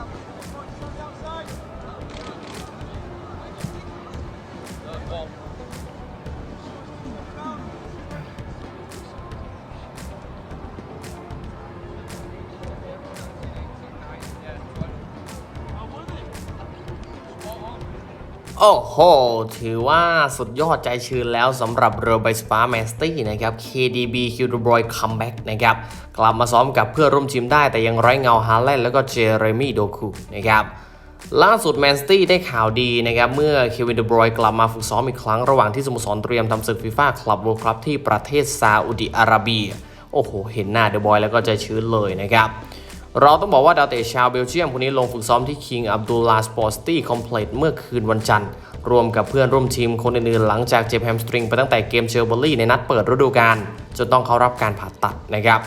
Wow. โอ้โห ถือว่าสุดยอดใจชื้นแล้วสำหรับเรือใบสปาแมนสตี้นะครับ KDB คิวดบรอยคัมแบ็กนะครับ กลับมาซ้อมกับเพื่อร่วมทีมได้แต่ยังไร้เงาฮาร์แลนด์แล้วก็เจเรมี่โดคูนะครับล่าสุดแมนสตี้ได้ข่าวดีนะครับ เมื่อเควินเดบรอยกลับมาฝึกซ้อมอีกครั้งระหว่างที่สโมสรเตรียมทำศึกฟีฟ่าคลับเวิลด์คลับที่ประเทศซาอุดิอาระเบีย โอ้โห เห็นหน้าเดบอยแล้วก็ใจชื้นเลยนะครับ เราต้องบอกว่าดาวเตะชาวเบลเยียมคนนี้ลงฝึกซ้อมที่ King Abdullah Sports City Complex เมื่อคืนวันจันทร์ รวมกับเพื่อนร่วมทีมคนอื่นๆ หลังจากเจ็บแฮมสตริงไปตั้งแต่เกมเชลเบอร์รี่ในนัดเปิดฤดูกาลจนต้องเข้ารับการผ่าตัดนะครับ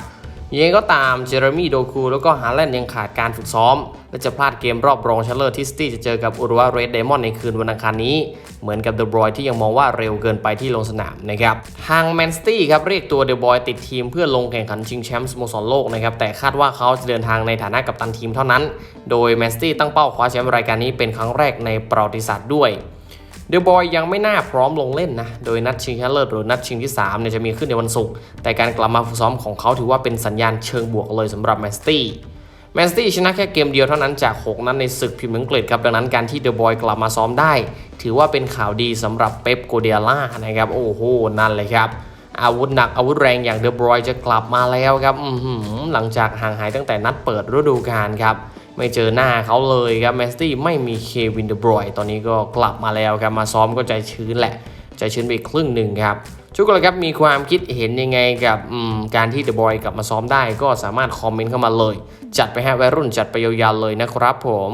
ยังไงก็ตามเจเรมี่โดคูแล้วก็ฮาแลนด์ยังขาดการฝึกซ้อม และจะพลาดเกมรอบรองชนะเลิศที่ซิตี้จะเจอกับอุรุวาเรดเดมอนในคืนวันอังคารนี้ เหมือนกับเดอะบรอยที่ยังมองว่าเร็วเกินไปที่ลงสนามนะครับทางแมนสตี้ครับเรียกตัวเดอะบอยติดทีมเพื่อลงแข่งขันชิงแชมป์สโมสรโลกนะครับแต่คาดว่าเขาจะเดินทางในฐานะกัปตันทีมเท่านั้น โดยแมนสตี้ตั้งเป้าคว้าแชมป์รายการนี้เป็นครั้งแรกในประวัติศาสตร์ด้วย เดอะบอยยังไม่น่าพร้อมลงเล่นนะ โดยนัดชิงชนะเลิศหรือนัดชิงที่3เนี่ยจะมีขึ้นในวันศุกร์ แต่การกลับมาฝึกซ้อมของเขาถือว่าเป็นสัญญาณเชิงบวกเลยสำหรับแมนสตี้แมนสตี้ชนะแค่เกมเดียวเท่านั้นจาก 6 นัดในศึกพรีเมียร์อังกฤษครับดังนั้นการที่เดอะบอยกลับมาซ้อมได้ ถือว่าเป็นข่าวดีสำหรับเป๊ปโกเดียล่านะครับ โอ้โห นั่นเลยครับ อาวุธหนักอาวุธแรงอย่างเดอะบอยจะกลับมาแล้วครับหลังจากห่างหายตั้งแต่นัดเปิดฤดูกาลครับ ไม่เจอหน้าเขาเลยครับแมสตี้ไม่มีเควินเดอะบรอยตอนนี้ก็กลับมาแล้วครับมาซ้อมก็ใจชื้นแหละ ใจชื้นไปครึ่งหนึ่งครับทุกคนครับมีความคิดเห็นยังไงกับการที่เดอะบอยกลับมาซ้อมได้ ก็สามารถคอมเมนต์เข้ามาเลย จัดไปให้วัยรุ่นจัดไปยาวๆเลยนะครับผม